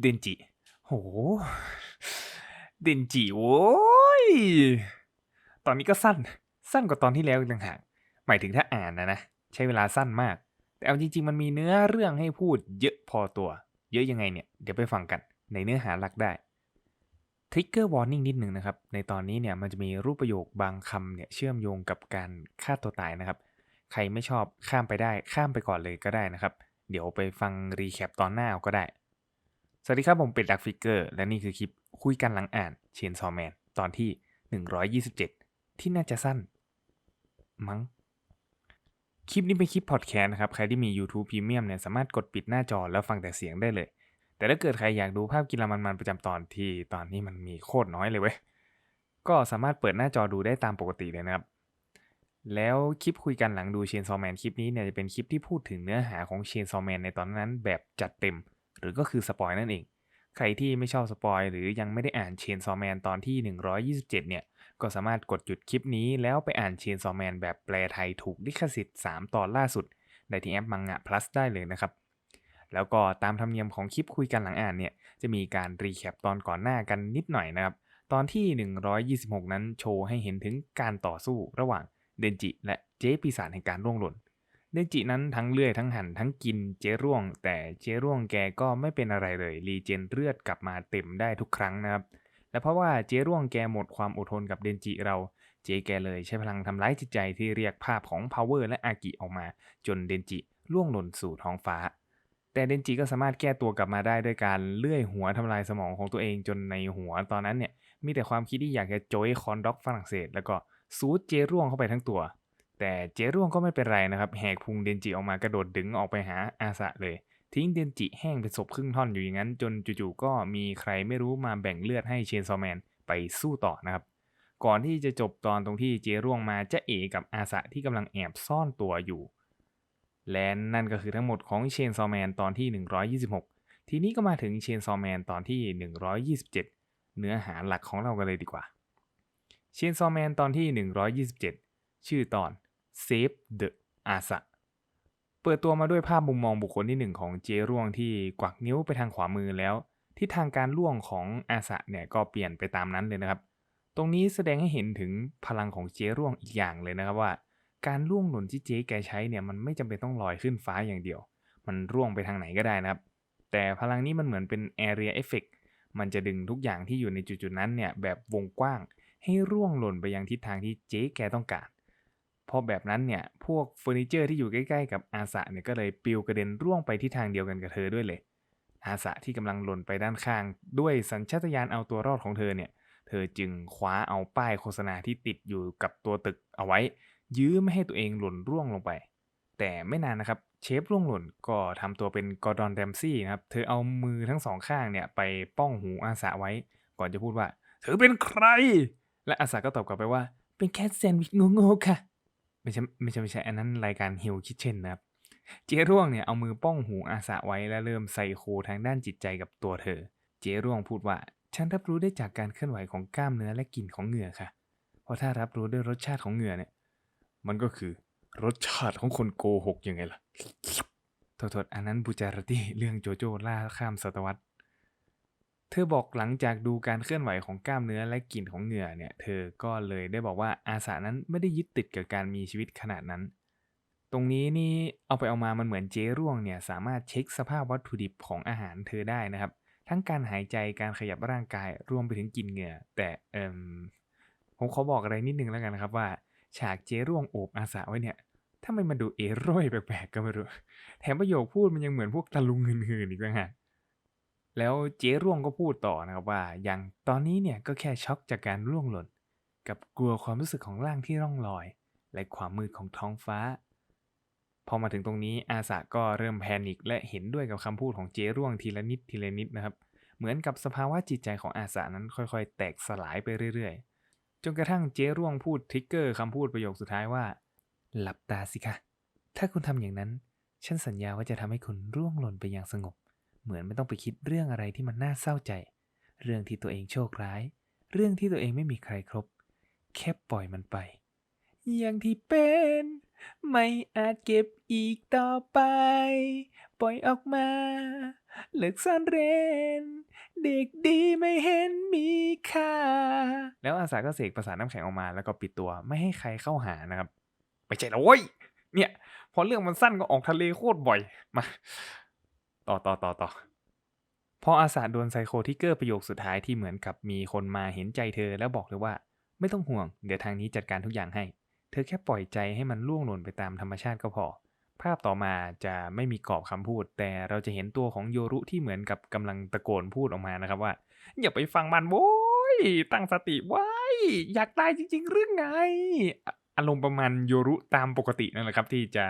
เดนจิ โห เดนจิโว้ย ตอนนี้ก็สั้น สั้นกว่าตอนที่แล้วอีกต่างหาก หมายถึงถ้าอ่านนะนะ ใช้เวลาสั้นมาก แต่เอาจริงๆ มันมีเนื้อเรื่องให้พูดเยอะพอตัว เยอะยังไงเนี่ย เดี๋ยวไปฟังกัน ในเนื้อหาหลักได้ ทริกเกอร์วอร์นิ่งนิดหนึ่งนะครับ ในตอนนี้เนี่ยมันจะมีรูปประโยคบางคำเนี่ยเชื่อมโยงกับการฆ่าตัวตายนะครับ ใครไม่ชอบข้ามไปได้ข้ามไปก่อนเลยก็ได้นะครับ เดี๋ยวไปฟังรีแคปตอนหน้าเอาก็ได้ สวัสดีครับผมเป็ดดักฟิกเกอร์และนี่คือคลิปคุยกันหลังอ่านเชนซอแมนตอนที่ 127 ที่น่าจะสั้น มั้ง คลิปนี้เป็นคลิปพอดแคสต์นะครับ ใครที่มี YouTube Premium เนี่ยสามารถกดปิดหน้าจอแล้วฟังแต่เสียงได้เลย แต่ถ้าเกิดใครอยากดูภาพกีฬามันๆประจำตอนที่ตอนนี้มันมีโคตรน้อยเลยเว้ย ก็สามารถเปิดหน้าจอดูได้ตามปกติเลยนะครับ แล้วคลิปคุยกันหลังดูเชนซอแมนคลิปนี้เนี่ยจะเป็นคลิปที่พูดถึงเนื้อหาของเชนซอแมนในตอนนั้นแบบจัดเต็ม หรือก็คือสปอยนั่นเอง ใครที่ไม่ชอบสปอยหรือยังไม่ได้อ่านเชนซอแมนตอนที่ 127 เนี่ย ก็สามารถกดหยุดคลิปนี้แล้วไปอ่านเชนซอแมนแบบแปลไทยถูกลิขสิทธิ์ 3 ตอนล่าสุดได้ที่แอปมังงะ plus ได้เลยนะครับ แล้วก็ตามธรรมเนียมของคลิปคุยกันหลังอ่านเนี่ย จะมีการรีแคปตอนก่อนหน้ากันนิดหน่อยนะครับ ตอนที่ 126 นั้นโชว์ให้เห็นถึงการต่อสู้ระหว่างเดนจิและเจ๊ปีศาจแห่งการร่วงหล่น เดนจินั้นทั้งเลื่อยทั้งหั่นทั้งกินเจร่วง แต่เจร่วงแกก็ไม่เป็นอะไรเลย รีเจนเลือดกลับมาเต็มได้ทุกครั้งนะครับ และเพราะว่าเจร่วงแกหมดความอดทนกับเดนจิเรา เจ๊แกเลยใช้พลังทำร้ายจิตใจที่เรียกภาพของ Power และอากิออกมา จนเดนจิล่วงหล่นสู่ท้องฟ้า แต่เดนจิก็สามารถแก้ตัวกลับมาได้ด้วยการเลื่อยหัวทำลายสมองของตัวเองจนในหัวตอนนั้นเนี่ยมีแต่ความคิดที่อยากจะโจยคอนด็อกฝรั่งเศส แล้วก็ซูดเจร่วงเข้าไปทั้งตัว แต่เจร่วงก็ไม่เป็นไรนะครับ แหกพุงเดนจิออกมากระโดดดึงออกไปหาอาสะเลย ทิ้งเดนจิแห้งเป็นศพครึ่งท่อนอยู่อย่างนั้น จนจู่ๆก็มีใครไม่รู้มาแบ่งเลือดให้เชนซอแมนไปสู้ต่อนะครับ ก่อนที่จะจบตอนตรงที่เจร่วงมาจะเอกับอาสะที่กำลังแอบซ่อนตัวอยู่ และนั่นก็คือทั้งหมดของเชนซอแมนตอนที่ 126 ทีนี้ก็มาถึงเชนซอแมนตอนที่ 127 เนื้อหาหลักของเรากันเลยดีกว่าเชนซอแมนตอนที่ 127 ชื่อตอน Save the Asa เปิดตัวมาด้วยภาพมุมมองบุคคลที่หนึ่งของเจร่วงที่กวักนิ้วไปทางขวามือแล้วทิศทางการล่วงของอาสะเนี่ยก็เปลี่ยนไปตามนั้นเลยนะครับ ตรงนี้แสดงให้เห็นถึงพลังของเจร่วงอีกอย่างเลยนะครับว่า การล่วงหล่นที่เจ๊แกใช้เนี่ยมันไม่จำเป็นต้องลอยขึ้นฟ้าอย่างเดียว มันร่วงไปทางไหนก็ได้นะครับ แต่พลังนี้มันเหมือนเป็น area effect มันจะดึงทุกอย่างที่อยู่ในจุดๆนั้นเนี่ยแบบวงกว้าง ให้ร่วงหล่นไปยังทิศทางที่เจ๊แกต้องการ พอแบบนั้นเนี่ยพวกเฟอร์นิเจอร์ที่อยู่ใกล้ๆ กับอาสะเนี่ยก็เลยปลิวกระเด็นร่วงไปที่ทางเดียวกันกับเธอด้วยเลย อาสะที่กำลังหล่นไปด้านข้าง ด้วยสัญชาตญาณเอาตัวรอดของเธอเนี่ย เธอจึงคว้าเอาป้ายโฆษณาที่ติดอยู่กับตัวตึกเอาไว้ ยื้อไม่ให้ตัวเองหล่นร่วงลงไป แต่ไม่นานนะครับเชฟร่วงหล่นก็ทำตัวเป็นกอร์ดอนแดมซี่นะครับเธอเอามือทั้งสองข้างเนี่ยไปป้องหูอาสาไว้ ก่อนจะพูดว่าเธอเป็นใคร และอาสาก็ตอบกลับไปว่า เป็นแค่แซนด์วิชโง่ๆค่ะ ไม่ใช่ไม่ใช่ไม่ใช่อันนั้นรายการฮิวคิทเช่นนะครับ เจร่วงเนี่ยเอามือป้องหูอาสาไว้และเริ่มใส่โคทางด้านจิตใจกับตัวเธอ เจร่วงพูดว่าฉันรับรู้ได้จากการเคลื่อนไหวของกล้ามเนื้อและกลิ่นของเหงื่อค่ะ เพราะถ้ารับรู้ด้วยรสชาติของเหงื่อเนี่ย มันก็คือรสชาติของคนโกหกยังไงล่ะโทษๆอันนั้นบูจารตี้เรื่องโจโจ้ล่าข้ามศตวรรษ ธอบอกหลังจากดูการเคลื่อนไหวของกล้ามเนื้อและกลิ่นของเหงื่อเนี่ย เธอก็เลยได้บอกว่าอาสานั้นไม่ได้ยึดติดกับการมีชีวิตขนาดนั้น ตรงนี้นี่เอาไปเอามามันเหมือนเจร่วงเนี่ยสามารถเช็คสภาพวัตถุดิบของอาหารเธอได้นะครับ ทั้งการหายใจการขยับร่างกายรวมไปถึงกลิ่นเหงื่อ แต่เอิมผมขอบอกอะไรนิดนึงแล้วกันนะครับว่า ฉากเจร่วงโอบอาสาไว้เนี่ยถ้าไมันมาดูเอร่อยแปลกๆก็ไม่รู้แถมประโยคพูดมันยังเหมือนพวกตะลุงหืนๆอีกต่างหาก แล้วเจ๊ร่วงก็พูดต่อนะครับว่า อย่างตอนนี้เนี่ยก็แค่ช็อกจากการร่วงหล่น กับกลัวความรู้สึกของร่างที่ร่องลอย และความมืดของท้องฟ้า พอมาถึงตรงนี้อาสาก็เริ่มแพนิคและเห็นด้วยกับคำพูดของเจ๊ร่วงทีละนิดทีละนิดนะครับ เหมือนกับสภาวะจิตใจของอาสานั้นค่อยๆ แตกสลายไปเรื่อยๆ จนกระทั่งเจ๊ร่วงพูดทริกเกอร์คำพูดประโยคสุดท้ายว่า หลับตาสิคะถ้าคุณทำอย่างนั้น ฉันสัญญาว่าจะทำให้คุณร่วงหล่นไปอย่างสงบ เหมือนไม่ต้องไปคิดเรื่องอะไรที่มันน่าเศร้าใจ เรื่องที่ตัวเองโชคร้าย เรื่องที่ตัวเองไม่มีใครครบ แค่ปล่อยมันไป อย่างที่เป็น ไม่อาจเก็บอีกต่อไป ปล่อยออกมาเลิกซ่อนเร้นเด็กดีไม่เห็นมีค่า แล้วอาสาก็เสกประสาน้ำแข็งออกมาแล้วก็ปิดตัวไม่ให้ใครเข้าหานะครับ ไม่ใช่แล้วเว้ยเนี่ย พอเรื่องมันสั้นก็ออกทะเลโคตรบ่อย มา ต่อต่อต่อต่อพออาสาโดนไซโคทิกเกอร์ประโยคสุดท้ายที่เหมือนกับมีคนมาเห็นใจเธอแล้วบอกเลยว่า ไม่ต้องห่วง เดี๋ยวทางนี้จัดการทุกอย่างให้ เธอแค่ปล่อยใจให้มันล่วงหล่นไปตามธรรมชาติก็พอ ภาพต่อมาจะไม่มีกรอบคำพูด แต่เราจะเห็นตัวของโยรุที่เหมือนกับกำลังตะโกนพูดออกมานะครับว่า อย่าไปฟังมันโว้ยตั้งสติไว้ อยากได้จริง ๆ หรือไง อารมณ์ประมาณโยรุตามปกตินั่นแหละครับ ที่จะ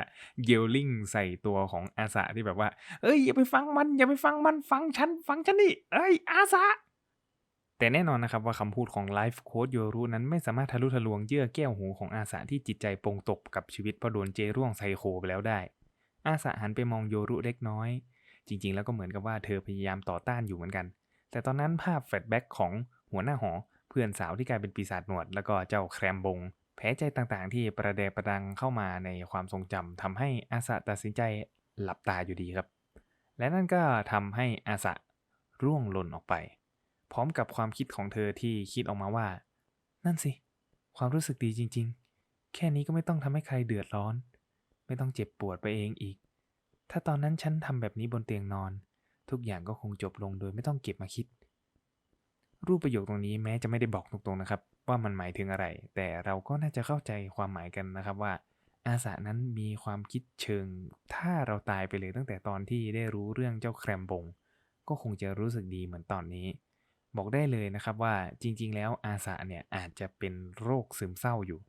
เยลลิงใส่ตัวของอาสาที่แบบว่า เอ้ยอย่าไปฟังมันอย่าไปฟังมันฟังฉันฟังฉันนี่เอ้ยอาสาแต่แน่นอนนะครับว่าคำพูดของไลฟ์โค้ดโยรุนั้นไม่สามารถทะลุทะลวงเยื่อแก้วหูของอาสาที่จิตใจปรงตกกับชีวิตเพราะโดนเจร่วงไซโคไปแล้วได้ อาสาหันไปมองโยรุเล็กน้อย จริง ๆ แล้วก็เหมือนกับว่าเธอพยายามต่อต้านอยู่เหมือนกัน แต่ตอนนั้นภาพแฟลชแบ็กของหัวหน้าหอ เพื่อนสาวที่กลายเป็นปีศาจหนวด แล้วก็เจ้าแครมบง แผลใจต่างๆ ที่ประเดประดังเข้ามาในความทรงจำทำให้อาสาตัดสินใจหลับตาอยู่ดีครับ และนั่นก็ทำให้อาสะร่วงหล่นออกไป พร้อมกับความคิดของเธอที่คิดออกมาว่า นั่นสิ ความรู้สึกดีจริง ๆ แค่นี้ก็ไม่ต้องทำให้ใครเดือดร้อน ไม่ต้องเจ็บปวดไปเองอีก ถ้าตอนนั้นฉันทำแบบนี้บนเตียงนอน ทุกอย่างก็คงจบลงโดยไม่ต้องเก็บมาคิด รูปประโยคตรงนี้แม้จะไม่ได้บอกตรงๆนะครับ ว่ามันหมายถึงอะไร แต่เราก็น่าจะเข้าใจความหมายกันนะครับว่า อาสานั้นมีความคิดเชิง ถ้าเราตายไปเลยตั้งแต่ตอนที่ได้รู้เรื่องเจ้าแครมบง ก็คงจะรู้สึกดีเหมือนตอนนี้ บอกได้เลยนะครับว่าจริง ๆ แล้วอาสาเนี่ยอาจจะเป็นโรคซึมเศร้าอยู่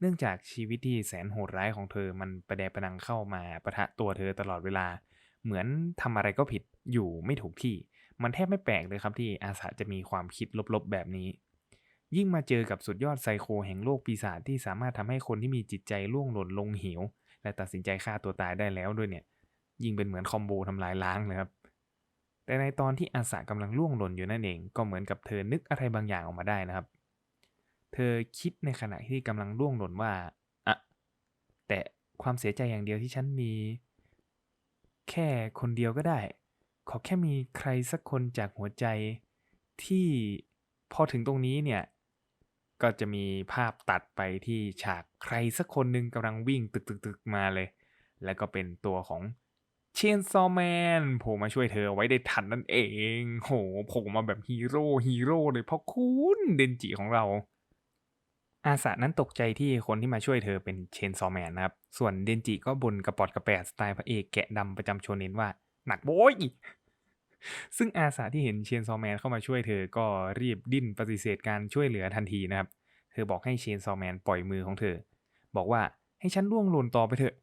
เนื่องจากชีวิตที่แสนโหดร้ายของเธอมันประแดประดังเข้ามาประทะตัวเธอตลอดเวลา เหมือนทำอะไรก็ผิดอยู่ไม่ถูกที่ มันแทบไม่แปลกเลยครับที่อาสาจะมีความคิดลบๆแบบนี้ ยิ่งมาเจอกับสุดยอดไซโคแห่งโลกปีศาจที่สามารถทำให้คนที่มีจิตใจล่วงหล่นลงเหว และตัดสินใจฆ่าตัวตายได้แล้วด้วยเนี่ย ยิ่งเป็นเหมือนคอมโบทำลายล้างเลยครับ แต่ในตอนที่อาสากำลังล่วงหล่นอยู่นั่นเองก็เหมือนกับเธอนึกอะไรบางอย่างออกมาได้นะครับ เธอคิดในขณะที่กำลังล่วงหล่นว่าอะแต่ความเสียใจอย่างเดียวที่ฉันมี แค่คนเดียวก็ได้ ขอแค่มีใครสักคนจากหัวใจที่พอถึงตรงนี้เนี่ย ก็จะมีภาพตัดไปที่ฉากใครสักคนหนึ่งกำลังวิ่งตึกๆมาเลย แล้วก็เป็นตัวของเชนซอแมนโผล่มาช่วยเธอไว้ได้ทันนั่นเอง โหโผล่มาแบบฮีโร่ฮีโร่เลยเพราะคุณเดนจิของเรา อาสานั้นตกใจที่คนที่มาช่วยเธอเป็นเชนซอแมนนะครับ ส่วนเดนจิก็บ่นกระปอดกระแปดสไตล์พระเอกแกะดำประจำโชเน้นว่า หนักโว้ย ซึ่งอาสาที่เห็นเชนซอแมนเข้ามาช่วยเธอก็รีบดิ้นปฏิเสธการช่วยเหลือทันทีนะครับ เธอบอกให้เชนซอแมนปล่อยมือของเธอ บอกว่าให้ฉันล่วงหล่นต่อไปเถอะ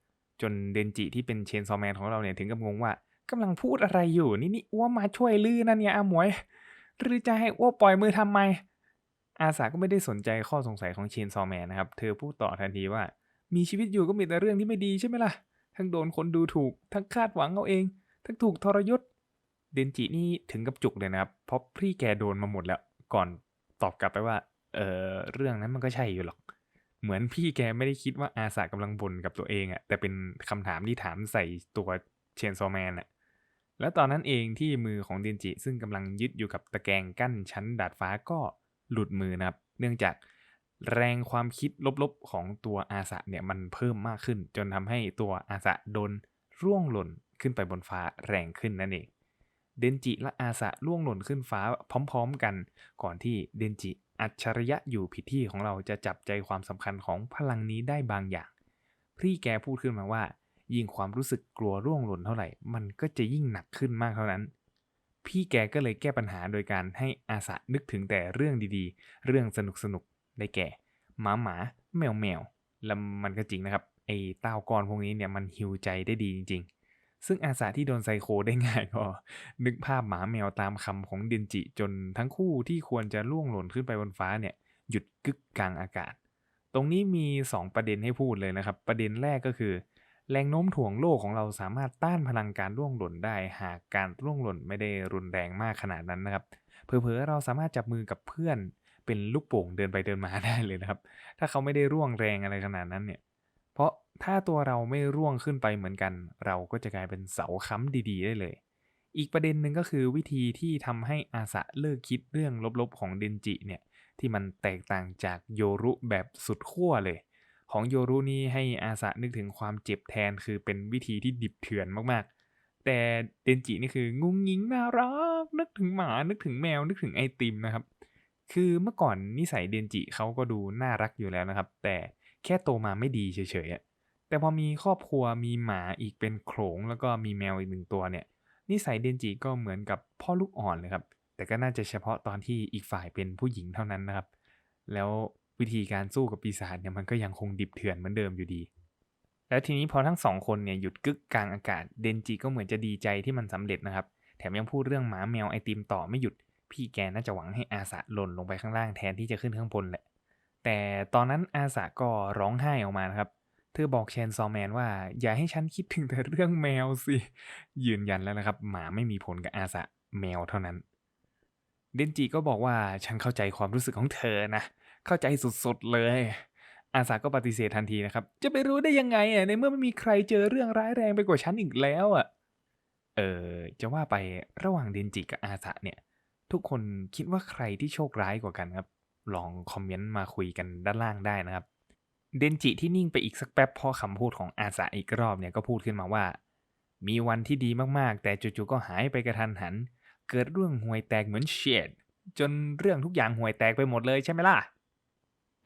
จนเดนจิที่เป็นเชนซอแมนของเราเนี่ยถึงกับงงว่ากำลังพูดอะไรอยู่นี่นี่อ้วมาช่วยลือนั่นเนี่ยอาหมวย หรือจะให้อ้วปล่อยมือทำไม อาสาก็ไม่ได้สนใจข้อสงสัยของเชนซอแมนนะครับ เธอพูดต่อทันทีว่า มีชีวิตอยู่ก็มีแต่เรื่องที่ไม่ดีใช่ไหมล่ะ ทั้งโดนคนดูถูก ทั้งคาดหวังเอาเอง ทั้งถูกทรยศ เดนจินี่ถึงกับจุกเลยนะครับ เพราะพี่แกโดนมาหมดแล้ว ก่อนตอบกลับไปว่า เออเรื่องนั้นมันก็ใช่อยู่หรอก เหมือนพี่แกไม่ได้คิดว่าอาสากำลังบ่นกับตัวเองอะแต่เป็นคำถามที่ถามใส่ตัวเชนซอแมนอะแล้วตอนนั้นเองที่มือของเดนจิ ซึ่งกำลังยึดอยู่กับตะแกรงกั้นชั้นดาดฟ้าก็หลุดมือนะครับ เนื่องจากแรงความคิดลบๆของตัวอาสะเนี่ยมันเพิ่มมากขึ้น จนทำให้ตัวอาสะโดนร่วงหล่นขึ้นไปบนฟ้าแรงขึ้นนั่นเอง เดนจิและอาสะล่วงหล่นขึ้นฟ้าพร้อมๆกัน ก่อนที่เดนจิอัจฉริยะอยู่ผิดที่ของเราจะจับใจความสำคัญของพลังนี้ได้บางอย่าง พี่แกพูดขึ้นมาว่า ยิ่งความรู้สึกกลัวร่วงหล่นเท่าไหร่ มันก็จะยิ่งหนักขึ้นมากเท่านั้น พี่แกก็เลยแก้ปัญหาโดยการให้อาสะนึกถึงแต่เรื่องดีๆ เรื่องสนุกๆได้แก่หมาหมาแมวแมวแล้วมันก็จริงนะครับไอ้เต้ากรพวกนี้เนี่ยมันฮิวใจได้ดีจริงๆ ซึ่งอาสาที่โดนไซโคได้ง่ายก็นึกภาพหมาแมวตามคำของเดนจิจนทั้งคู่ที่ควรจะล่วงหล่นขึ้นไปบนฟ้าเนี่ยหยุดกึกกลางอากาศ ตรงนี้มี 2 ประเด็นให้พูดเลยนะครับ ประเด็นแรกก็คือ แรงโน้มถ่วงโลกของเราสามารถต้านพลังการล่วงหล่นได้ หากการล่วงหล่นไม่ได้รุนแรงมากขนาดนั้นนะครับเผลอๆเราสามารถจับมือกับเพื่อนเป็นลูกโป่งเดินไปเดินมาได้เลยนะครับ ถ้าเขาไม่ได้ร่วงแรงอะไรขนาดนั้นเนี่ย เพราะ ถ้าตัวเราไม่ร่วงขึ้นไปเหมือนกัน เราก็จะกลายเป็นเสาค้ำดีๆ ได้เลย อีกประเด็นหนึ่งก็คือวิธีที่ทำให้อาสะเลิกคิดเรื่องลบๆของเดนจิเนี่ยที่มันแตกต่างจากโยรุแบบสุดขั้วเลย ของโยรุนี่ให้อาสะนึกถึงความเจ็บแทนคือเป็นวิธีที่ดิบเถื่อนมากๆ แต่เดนจินี่คืองุงงิงน่ารัก นึกถึงหมา นึกถึงแมว นึกถึงไอติมนะครับ คือเมื่อก่อนนิสัยเดนจิเขาก็ดูน่ารักอยู่แล้วนะครับ แต่แค่โตมาไม่ดีเฉยๆอะ แต่พอมีครอบครัวมีหมาอีกเป็นโขลงแล้วก็มีแมวอีกหนึ่งตัวเนี่ยนิสัยเดนจิก็เหมือนกับพ่อลูกอ่อนเลยครับ แต่ก็น่าจะเฉพาะตอนที่อีกฝ่ายเป็นผู้หญิงเท่านั้นนะครับ แล้ววิธีการสู้กับปีศาจเนี่ยมันก็ยังคงดิบเถื่อนเหมือนเดิมอยู่ดี แล้วทีนี้พอทั้งสองคนเนี่ยหยุดกึกกลางอากาศเดนจิก็เหมือนจะดีใจที่มันสำเร็จนะครับ แถมยังพูดเรื่องหมาแมวไอติมต่อไม่หยุด พี่แกน่าจะหวังให้อาสะหล่นลงไปข้างล่างแทนที่จะขึ้นข้างบนแหละ แต่ตอนนั้นอาสะก็ร้องไห้ออกมานะครับ เธอบอกเชนซอแมนว่า อย่าให้ฉันคิดถึงแต่เรื่องแมวสิ ยืนยันแล้วนะครับ หมาไม่มีผลกับอาสะแมวเท่านั้น เดนจิก็บอกว่าฉันเข้าใจความรู้สึกของเธอนะ เข้าใจสุดๆเลย อาสาก็ปฏิเสธทันทีนะครับ จะไปรู้ได้ยังไงอะในเมื่อไม่มีใครเจอเรื่องร้ายแรงไปกว่าฉันอีกแล้วอะเออจะว่าไประหว่างเดนจิกับอาสะเนี่ย ทุกคนคิดว่าใครที่โชคร้ายกว่ากันครับ ลองคอมเมนต์มาคุยกันด้านล่างได้นะครับ เดนจิที่นิ่งไปอีกสักแป๊บพอคำพูดของอาสะอีกรอบเนี่ยก็พูดขึ้นมาว่า มีวันที่ดีมากๆ แต่จู่ๆก็หายไปกระทันหัน เกิดเรื่องห่วยแตกเหมือนเชดจนเรื่องทุกอย่างห่วยแตกไปหมดเลยใช่ไหมล่ะ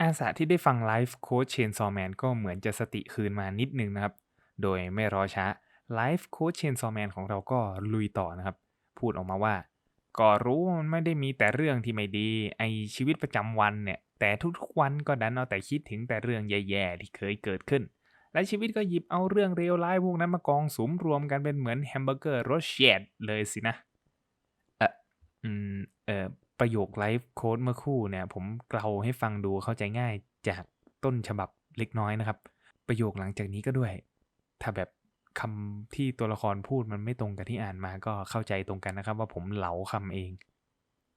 อาสาที่ได้ฟังไลฟ์โค้ชเชนซอแมนก็เหมือนจะสติคืนมานิดนึงนะครับ โดยไม่รอช้าไลฟ์โค้ชเชนซอแมนของเราก็ลุยต่อนะครับ พูดออกมาว่า ก็รู้ว่ามันไม่ได้มีแต่เรื่องที่ไม่ดี ไอชีวิตประจำวันเนี่ย แต่ทุกๆวันก็ดันเอาแต่คิดถึงแต่เรื่องแย่ๆที่เคยเกิดขึ้น และชีวิตก็หยิบเอาเรื่องเลวร้ายพวกนั้นมากองสุมรวมกันเป็นเหมือนแฮมเบอร์เกอร์รสเชดเลยสินะ เอออืม เออประโยคไลฟ์โค้ดเมื่อคู่เนี่ย ผมเกลาให้ฟังดูเข้าใจง่ายจากต้นฉบับเล็กน้อยนะครับ ประโยคหลังจากนี้ก็ด้วย ถ้าแบบ คำที่ตัวละครพูดมันไม่ตรงกับที่อ่านมาก็เข้าใจตรงกันนะครับ ว่าผมเหลาคำเอง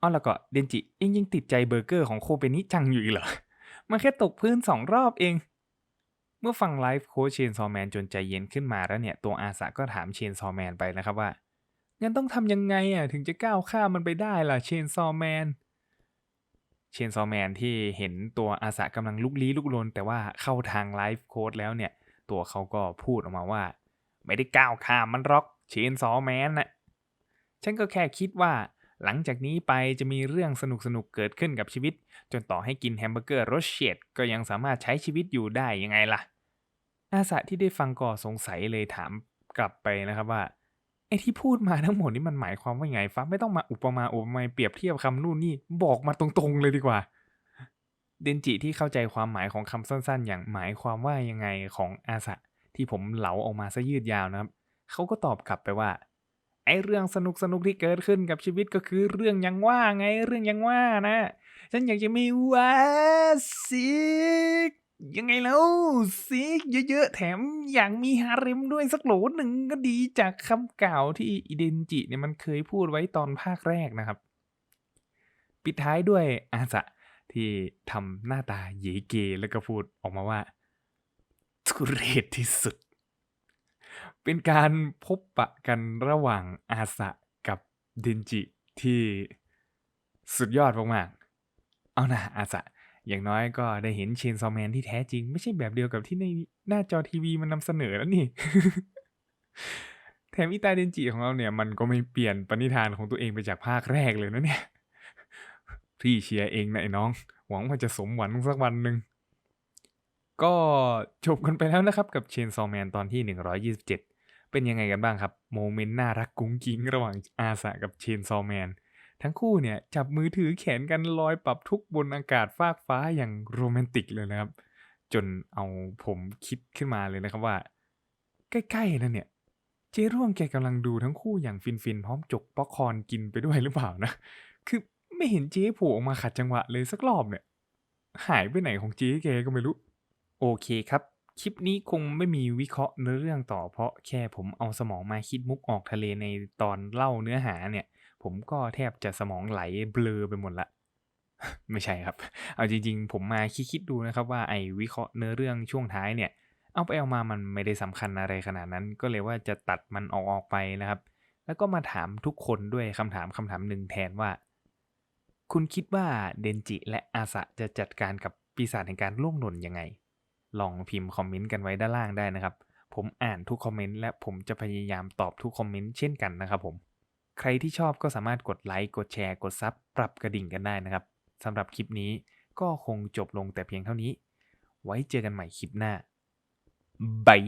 อ๋อแล้วก็เดนจิเองยังติดใจเบอร์เกอร์ของโคเปนิจังอยู่อีกเหรอมันแค่ตกพื้นสองรอบเอง เมื่อฟังไลฟ์โค้ชเชนซอแมนจนใจเย็นขึ้นมาแล้วเนี่ย ตัวอาสาก็ถามเชนซอแมนไปนะครับว่างั้นต้องทำยังไงอะถึงจะก้าวข้ามมันไปได้ล่ะเชนซอแมนเชนซอแมนที่เห็นตัวอาสากำลังลุกลี้ลุกลนแต่ว่าเข้าทางไลฟ์โค้ดแล้วเนี่ย ตัวเขาก็พูดออกมาว่า ไม่ได้ก้าวข้ามมันหรอกเชนซอแมนน่ะฉันก็แค่คิดว่า หลังจากนี้ไปจะมีเรื่องสนุกสนุกๆเกิดขึ้นกับชีวิต จนต่อให้กินแฮมเบอร์เกอร์รสเชดก็ยังสามารถใช้ชีวิตอยู่ได้ยังไงล่ะ อาสาที่ได้ฟังก็สงสัยเลยถามกลับไปนะครับว่าไอ้ที่พูดมาทั้งหมดนี่มันหมายความว่าไงฟ้าไม่ต้องมาอุปมาอุปไมยเปรียบเทียบคำนู่นนี่บอกมาตรงๆเลยดีกว่า เดนจิที่เข้าใจความหมายของคำสั้นๆ อย่างหมายความว่ายังไงของอาสะ ที่ผมเหลาออกมาซะยืดยาวนะครับ เขาก็ตอบกลับไปว่าไอ้เรื่องสนุกสนุกที่เกิดขึ้นกับชีวิตก็คือเรื่องยังว่าไงเรื่องยังว่านะ ฉันอยากจะมีวาสิกยังไงแล้วสิกเยอะๆ แถมอยากมีฮาเร็มด้วยสักโหลหนึ่งก็ดีจากคำกล่าวที่อิเดนจิเนี่ยมันเคยพูดไว้ตอนภาคแรกนะครับ ปิดท้ายด้วยอาสะที่ทำหน้าตาเยเกแล้วก็พูดออกมาว่า ทุเรศที่สุด เป็นการพบปะกันระหว่างอาสะกับเดนจิที่สุดยอดมากๆ เอานะอาสะ อย่างน้อยก็ได้เห็นเชนซอแมนที่แท้จริง ไม่ใช่แบบเดียวกับที่ในหน้าจอทีวีมันนำเสนอแล้วนี่ แถมอิตาเดนจิของเราเนี่ย มันก็ไม่เปลี่ยนปณิธานของตัวเองไปจากภาคแรกเลยนะเนี่ย พี่เชียร์เองนะไอ้น้อง หวังว่าจะสมหวังสักวันหนึ่ง ก็จบกันไปแล้วนะครับกับเชนซอแมนตอนที่ 127 เป็นยังไงกันบ้างครับ โมเมนต์น่ารักกุ้งกิ้งระหว่างอาสะกับเชนซอแมนทั้งคู่เนี่ยจับมือถือแขนกันลอยปรับทุกบนอากาศฟากฟ้าอย่างโรแมนติกเลยนะครับ จนเอาผมคิดขึ้นมาเลยนะครับว่า ใกล้ๆนั่นเนี่ย เจ๊ร่วงแกกำลังดูทั้งคู่อย่างฟินๆ พร้อมจกป๊อปคอนกินไปด้วยหรือเปล่านะ คือไม่เห็นเจ๊โผล่ออกมาขัดจังหวะเลยสักรอบเนี่ย หายไปไหนของเจ๊แกก็ไม่รู้ โอเคครับ คลิปนี้คงไม่มีวิเคราะห์เนื้อเรื่องต่อเพราะแค่ผมเอาสมองมาคิดมุกออกทะเลในตอนเล่าเนื้อหาเนี่ย ผมก็แทบจะสมองไหลเบลอไปหมดละ ไม่ใช่ครับ เอาจริงๆ ผมมาคิดๆดูนะครับว่าไอ้วิเคราะห์เนื้อเรื่องช่วงท้ายเนี่ย เอาไปเอามามันไม่ได้สำคัญอะไรขนาดนั้น ก็เลยว่าจะตัดมันออกออกไปนะครับ แล้วก็มาถามทุกคนด้วยคำถามคำถามหนึ่งแทนว่า คุณคิดว่าเดนจิและอาสะจะจัดการกับปีศาจแห่งการล่วงหล่นยังไง ลองพิมพ์คอมเมนต์กันไว้ด้านล่างได้นะครับ ผมอ่านทุกคอมเมนต์และผมจะพยายามตอบทุกคอมเมนต์เช่นกันนะครับผมใครที่ชอบก็สามารถกดไลค์กดแชร์กดซับปรับกระดิ่งกันได้นะครับสำหรับคลิปนี้ก็คงจบลงแต่เพียงเท่านี้ ไว้เจอกันใหม่คลิปหน้าบาย